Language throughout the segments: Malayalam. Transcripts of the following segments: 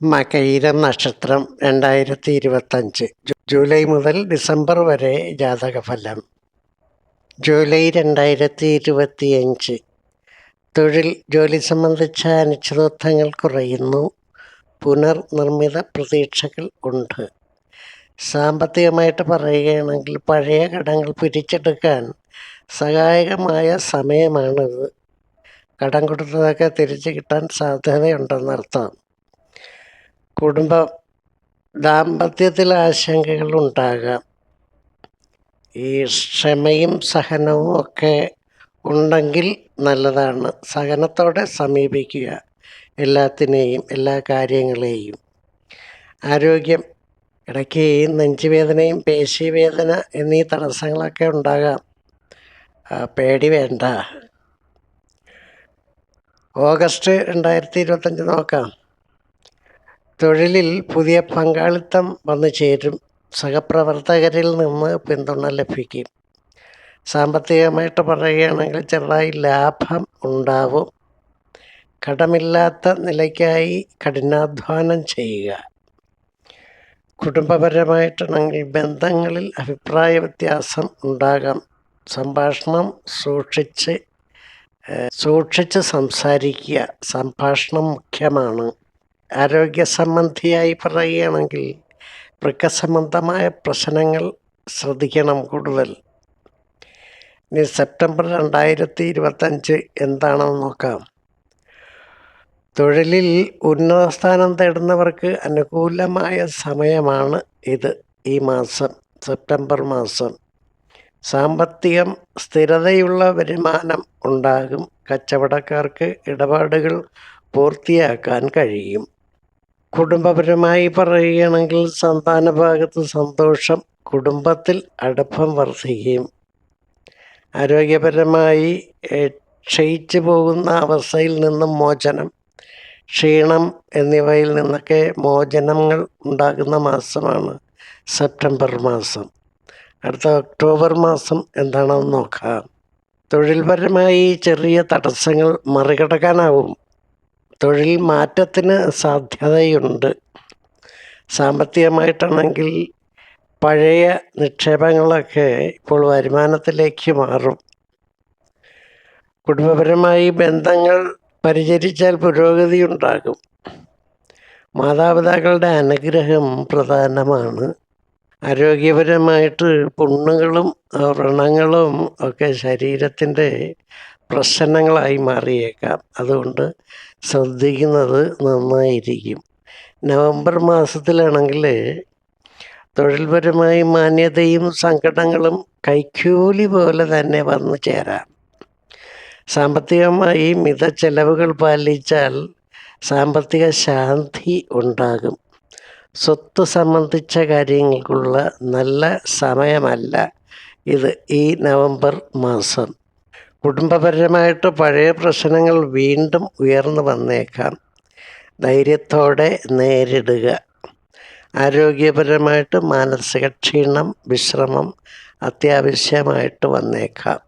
മകയിരം നക്ഷത്രം രണ്ടായിരത്തി ഇരുപത്തഞ്ച് ജൂലൈ മുതൽ ഡിസംബർ വരെ ജാതകഫലം. ജൂലൈ രണ്ടായിരത്തി ഇരുപത്തിയഞ്ച് തൊഴിൽ ജോലി സംബന്ധിച്ച അനിശ്ചിതത്വങ്ങൾ കുറയുന്നു. പുനർനിർമ്മിത പ്രതീക്ഷകൾ ഉണ്ട്. സാമ്പത്തികമായിട്ട് പറയുകയാണെങ്കിൽ പഴയ കടങ്ങൾ പിരിച്ചെടുക്കാൻ സഹായകമായ സമയമാണിത്. കടം കൊടുത്തതൊക്കെ തിരിച്ചു കിട്ടാൻ സാധ്യതയുണ്ടെന്നർത്ഥം. കുടുംബം ദാമ്പത്യത്തിൽ ആശങ്കകൾ ഉണ്ടാകാം. ഈ ക്ഷമയും സഹനവും ഒക്കെ ഉണ്ടെങ്കിൽ നല്ലതാണ്. സഹനത്തോടെ സമീപിക്കുക എല്ലാത്തിനെയും എല്ലാ കാര്യങ്ങളെയും. ആരോഗ്യം ഇടയ്ക്ക് നെഞ്ചുവേദനയും പേശിവേദന എന്നീ തടസ്സങ്ങളൊക്കെ ഉണ്ടാകാം. പേടി വേണ്ട. ഓഗസ്റ്റ് രണ്ടായിരത്തി ഇരുപത്തഞ്ച് നോക്കാം. തൊഴിലിൽ പുതിയ പങ്കാളിത്തം വന്നു ചേരും. സഹപ്രവർത്തകരിൽ നിന്ന് പിന്തുണ ലഭിക്കും. സാമ്പത്തികമായിട്ട് പറയുകയാണെങ്കിൽ ചെറുതായി ലാഭം ഉണ്ടാവും. കടമില്ലാത്ത നിലയ്ക്കായി കഠിനാധ്വാനം ചെയ്യുക. കുടുംബപരമായിട്ടാണെങ്കിൽ ബന്ധങ്ങളിൽ അഭിപ്രായ വ്യത്യാസം ഉണ്ടാകാം. സംഭാഷണം സൂക്ഷിച്ച് സൂക്ഷിച്ച് സംസാരിക്കുക. സംഭാഷണം മുഖ്യമാണ്. ആരോഗ്യ സംബന്ധിയായി പറയുകയാണെങ്കിൽ വൃക്കസംബന്ധമായ പ്രശ്നങ്ങൾ ശ്രദ്ധിക്കണം കൂടുതൽ. ഇനി സെപ്റ്റംബർ രണ്ടായിരത്തി ഇരുപത്തഞ്ച് എന്താണെന്ന് നോക്കാം. തൊഴിലിൽ ഉന്നത സ്ഥാനം തേടുന്നവർക്ക് അനുകൂലമായ സമയമാണ് ഇത് ഈ മാസം സെപ്റ്റംബർ മാസം. സാമ്പത്തികം സ്ഥിരതയുള്ള വരുമാനം ഉണ്ടാകും. കച്ചവടക്കാർക്ക് ഇടപാടുകൾ പൂർത്തിയാക്കാൻ കഴിയും. കുടുംബപരമായി പറയുകയാണെങ്കിൽ സന്താന ഭാഗത്ത് സന്തോഷം കുടുംബത്തിൽ അടുപ്പം വർദ്ധിക്കുകയും ആരോഗ്യപരമായി ക്ഷയിച്ചു പോകുന്ന അവസ്ഥയിൽ നിന്നും മോചനം ക്ഷീണം എന്നിവയിൽ നിന്നൊക്കെ മോചനങ്ങൾ ഉണ്ടാകുന്ന മാസമാണ് സെപ്റ്റംബർ മാസം. അടുത്ത ഒക്ടോബർ മാസം എന്താണെന്ന് നോക്കാം. തൊഴിൽപരമായി ചെറിയ തടസ്സങ്ങൾ മറികടക്കാനാവും. തൊഴിൽ മാറ്റത്തിന് സാധ്യതയുണ്ട്. സാമ്പത്തികമായിട്ടാണെങ്കിൽ പഴയ നിക്ഷേപങ്ങളൊക്കെ ഇപ്പോൾ വരുമാനത്തിലേക്ക് മാറും. കുടുംബപരമായി ബന്ധങ്ങൾ പരിചരിച്ചാൽ പുരോഗതി ഉണ്ടാകും. മാതാപിതാക്കളുടെ അനുഗ്രഹം പ്രധാനമാണ്. ആരോഗ്യപരമായിട്ട് പുണ്ണുകളും വ്രണങ്ങളും ഒക്കെ ശരീരത്തിന്റെ പ്രശ്നങ്ങളായി മാറിയേക്കാം. അതുകൊണ്ട് ശ്രദ്ധിക്കുന്നത് നന്നായിരിക്കും. നവംബർ മാസത്തിലാണെങ്കിൽ തൊഴിൽപരമായി മാന്യതയും സങ്കടങ്ങളും കൈക്കൂലി പോലെ തന്നെ വന്നു ചേരാം. സാമ്പത്തികമായി മിത ചെലവുകൾ പാലിച്ചാൽ സാമ്പത്തിക ശാന്തി ഉണ്ടാകും. സ്വത്ത് സംബന്ധിച്ച കാര്യങ്ങൾക്കുള്ള നല്ല സമയമല്ല ഇത് ഈ നവംബർ മാസം. കുടുംബപരമായിട്ട് പഴയ പ്രശ്നങ്ങൾ വീണ്ടും ഉയർന്നു വന്നേക്കാം. ധൈര്യത്തോടെ നേരിടുക. ആരോഗ്യപരമായിട്ട് മാനസിക ക്ഷീണം വിശ്രമം അത്യാവശ്യമായിട്ട് വന്നേക്കാം.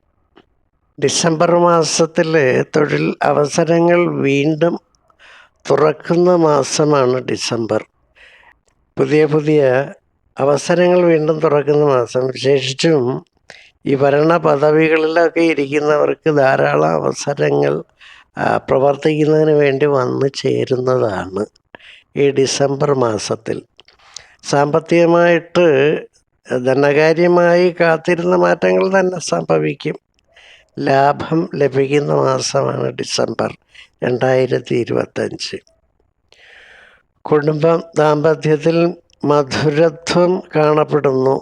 ഡിസംബർ മാസത്തിൽ തൊഴിൽ അവസരങ്ങൾ വീണ്ടും തുറക്കുന്ന മാസമാണ് ഡിസംബർ. പുതിയ പുതിയ അവസരങ്ങൾ വീണ്ടും തുറക്കുന്ന മാസം. വിശേഷിച്ചും ഈ ഭരണ പദവികളിലൊക്കെ ഇരിക്കുന്നവർക്ക് ധാരാളം അവസരങ്ങൾ പ്രവർത്തിക്കുന്നതിന് വേണ്ടി വന്നു ചേരുന്നതാണ് ഈ ഡിസംബർ മാസത്തിൽ. സാമ്പത്തികമായിട്ട് ധനകാര്യമായി കാത്തിരുന്ന മാറ്റങ്ങൾ തന്നെ സംഭവിക്കും. ലാഭം ലഭിക്കുന്ന മാസമാണ് ഡിസംബർ രണ്ടായിരത്തി ഇരുപത്തഞ്ച് കുടുംബം ദാമ്പത്യത്തിൽ മധുരത്വം കാണപ്പെടുന്നു.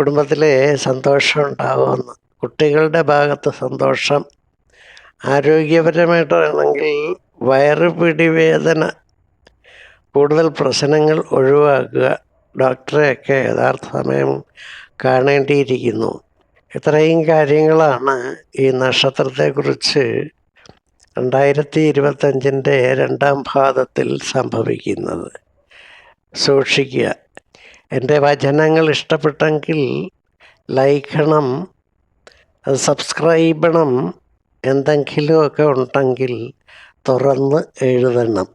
കുടുംബത്തിലെ സന്തോഷം ഉണ്ടാകുമെന്ന് കുട്ടികളുടെ ഭാഗത്ത് സന്തോഷം. ആരോഗ്യപരമായിട്ടാണെങ്കിൽ വയറു പിടിവേദന. കൂടുതൽ പ്രശ്നങ്ങൾ ഒഴിവാക്കുക. ഡോക്ടറെയൊക്കെ യഥാർത്ഥ സമയം കാണേണ്ടിയിരിക്കുന്നു. ഇത്രയും കാര്യങ്ങളാണ് ഈ നക്ഷത്രത്തെക്കുറിച്ച് രണ്ടായിരത്തി ഇരുപത്തഞ്ചിന്റെ രണ്ടാം ഭാഗത്തിൽ സംഭവിക്കുന്നത്. സൂക്ഷിക്കുക. എന്റെ വചനങ്ങൾ ഇഷ്ടപ്പെട്ടെങ്കിൽ ലൈക്കണം അത് സബ്സ്ക്രൈബ് ചെയ്യണം എന്തെങ്കിലുമൊക്കെ ഉണ്ടെങ്കിൽ തുറന്ന് എഴുതണം.